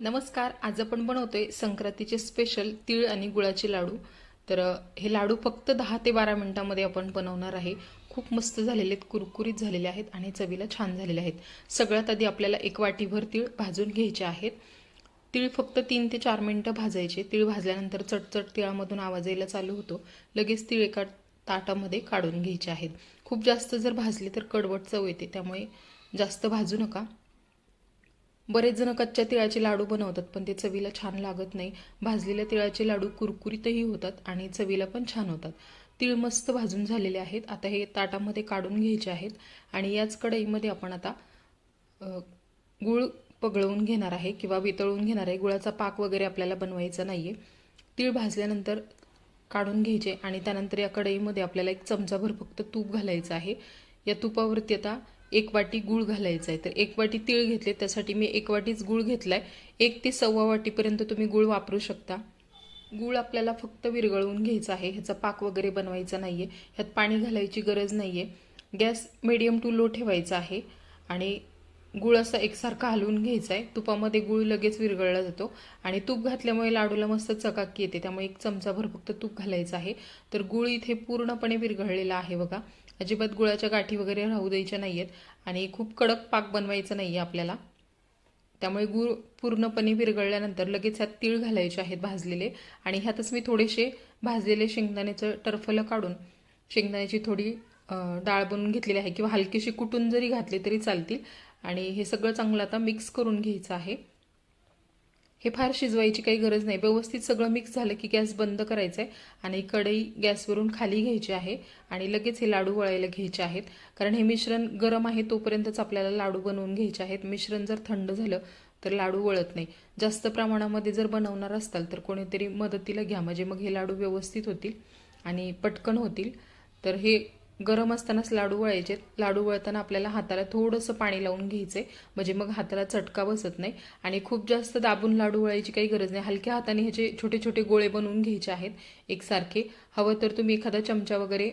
नमस्कार आज आपण बनवतोय संक्रांतीचे स्पेशल तीळ आणि गुळाचे लाडू. तर हे लाडू फक्त दहा ते बारा मिनिटांमध्ये आपण बनवणार आहे. खूप मस्त झालेले आहेत कुरकुरीत झालेले आहेत आणि चवीला छान झालेले आहेत. सगळ्यात आधी आपल्याला एक वाटीभर तीळ भाजून घ्यायचे आहेत. तीळ फक्त तीन ते चार मिनटं भाजायचे. तीळ भाजल्यानंतर चटचट तिळामधून आवाज यायला चालू होतो. लगेच तीळ एका ताटामध्ये काढून घ्यायचे आहेत. खूप जास्त जर भाजले तर कडवट चव येते. त्यामुळे जास्त भाजू नका. बरेच जण कच्च्या तिळाचे लाडू बनवतात पण ते चवीला छान लागत नाही. भाजलेल्या तिळाचे लाडू कुरकुरीतही होतात आणि चवीला पण छान होतात. तीळ मस्त भाजून झालेले आहेत. आता हे ताटामध्ये काढून घ्यायचे आहेत आणि याच कढईमध्ये आपण आता गुळ पगळवून घेणार आहे किंवा वितळून घेणार आहे. गुळाचा पाक वगैरे आपल्याला बनवायचा नाही आहे तीळ भाजल्यानंतर काढून घ्यायचे आणि त्यानंतर या कढईमध्ये आपल्याला एक चमचाभर फक्त तूप घालायचं आहे. या तुपावरती आता एक वाटी गूळ घालायचा आहे. तर एक वाटी तीळ घेतले त्यासाठी मी एक वाटीच गूळ आहे एक ते सव्वा वाटीपर्यंत तुम्ही गूळ वापरू शकता. गूळ आपल्याला फक्त विरघळवून घ्यायचा आहे. ह्याचा पाक वगैरे बनवायचा नाही आहे ह्यात पाणी घालायची गरज नाही आहे गॅस मिडियम टू लो ठेवायचा आहे. आणि गुळ असा एकसारखा हलवून घ्यायचा आहे. तुपामध्ये गुळ लगेच विरघळला जातो. आणि तूप घातल्यामुळे लाडूला मस्त चकाकी येते. त्यामुळे एक चमचाभर फक्त तूप घालायचं आहे. तर गुळ इथे पूर्णपणे विरघळलेला आहे बघा. अजिबात गुळाच्या गाठी वगैरे राहू द्यायच्या नाही आहेत आणि खूप कडक पाक बनवायचा नाही आहे आपल्याला. त्यामुळे गूळ पूर्णपणे विरघळल्यानंतर लगेच ह्यात तीळ घालायचे आहेत भाजलेले. आणि ह्यातच मी थोडेसे भाजलेले शेंगदाण्याचं टरफलं काढून शेंगदाण्याची थोडी डाळ बनवून घेतलेली आहे. किंवा हलकीशी कुटून जरी घातले तरी चालतील. आणि हे सगळं चांगलं आता मिक्स करून घ्यायचं आहे. हे फार शिजवायची काही गरज नाही. व्यवस्थित सगळं मिक्स झालं की गॅस बंद करायचा आहे आणि कढई गॅसवरून खाली घ्यायची आहे आणि लगेच हे लाडू वळायला घ्यायचे आहेत. कारण हे मिश्रण गरम आहे तोपर्यंतच आपल्याला लाडू बनवून घ्यायचे आहेत. मिश्रण जर थंड झालं तर लाडू वळत नाही. जास्त प्रमाणामध्ये जर बनवणार असताल तर कोणीतरी मदतीला घ्या. म्हणजे मग हे लाडू व्यवस्थित होतील आणि पटकन होतील. तर हे गरम असतानाच लाडू वळायचे. लाडू वळताना आपल्याला हाताला थोडंसं पाणी लावून घ्यायचे म्हणजे मग हाताला चटका बसत नाही. आणि खूप जास्त दाबून लाडू वळायची काही गरज नाही. हलक्या हाताने ह्याचे छोटे छोटे गोळे बनवून घ्यायचे आहेत एकसारखे. हवं तर तुम्ही एखादा चमचा वगैरे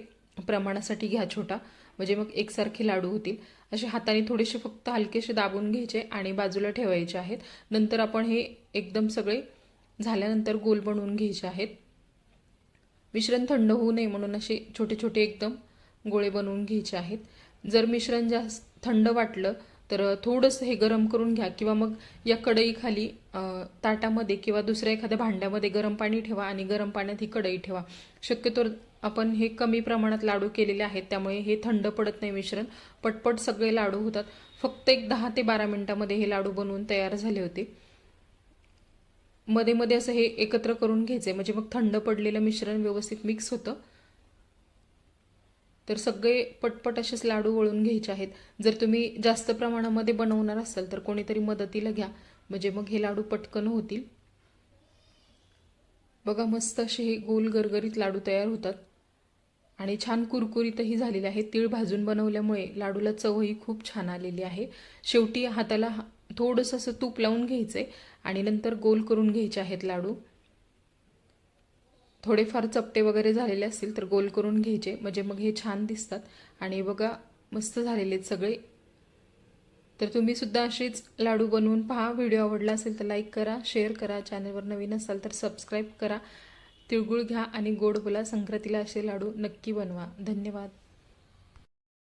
प्रमाणासाठी घ्या छोटा. म्हणजे मग एकसारखे लाडू होतील. असे हाताने थोडेसे फक्त हलकेसे दाबून घ्यायचे आणि बाजूला ठेवायचे आहेत. नंतर आपण हे एकदम सगळे झाल्यानंतर गोल बनवून घ्यायचे आहेत. मिश्रण थंड होऊ नये म्हणून असे छोटे छोटे एकदम गोळे बनवून घ्यायचे आहेत. जर मिश्रण जास्त थंड वाटलं तर थोडंसं हे गरम करून घ्या किंवा मग या कढईखाली ताटामध्ये किंवा दुसऱ्या एखाद्या भांड्यामध्ये गरम पाणी ठेवा आणि गरम पाण्यात ही कढई ठेवा. शक्यतो आपण हे कमी प्रमाणात लाडू केलेले आहेत त्यामुळे हे थंड पडत नाही मिश्रण. पटपट सगळे लाडू होतात. फक्त एक दहा ते बारा मिनिटामध्ये हे लाडू बनवून तयार झाले होते. मध्ये मध्ये असं हे एकत्र करून घ्यायचंय म्हणजे मग थंड पडलेलं मिश्रण व्यवस्थित मिक्स होतं. तर सगळे पटपट असेच लाडू वळून घ्यायचे आहेत. जर तुम्ही जास्त प्रमाणामध्ये बनवणार असाल तर कोणीतरी मदतीला घ्या. म्हणजे मग हे लाडू पटकन होतील. बघा मस्त असे हे गोल गरगरीत लाडू तयार होतात. आणि छान कुरकुरीतही झालेले आहे तीळ भाजून बनवल्यामुळे लाडूला चवही खूप छान आलेली आहे. शेवटी हाताला हा- थोडंसं असं तूप लावून घ्यायचंय आणि नंतर गोल करून घ्यायचे आहेत लाडू. थोडेफार चपटे वगैरे झालेले असतील तर गोल करून घ्यायचे. म्हणजे मग हे छान दिसतात. आणि बघा मस्त झालेले आहेत सगळे. तर तुम्ही सुद्धा असेच लाडू बनवून पहा. व्हिडिओ आवडला असेल तर लाईक करा शेअर करा. चॅनलवर नवीन असाल तर सबस्क्राईब करा. तिळगुळ घ्या आणि गोड बोला. संक्रांतीला असे लाडू नक्की बनवा. धन्यवाद.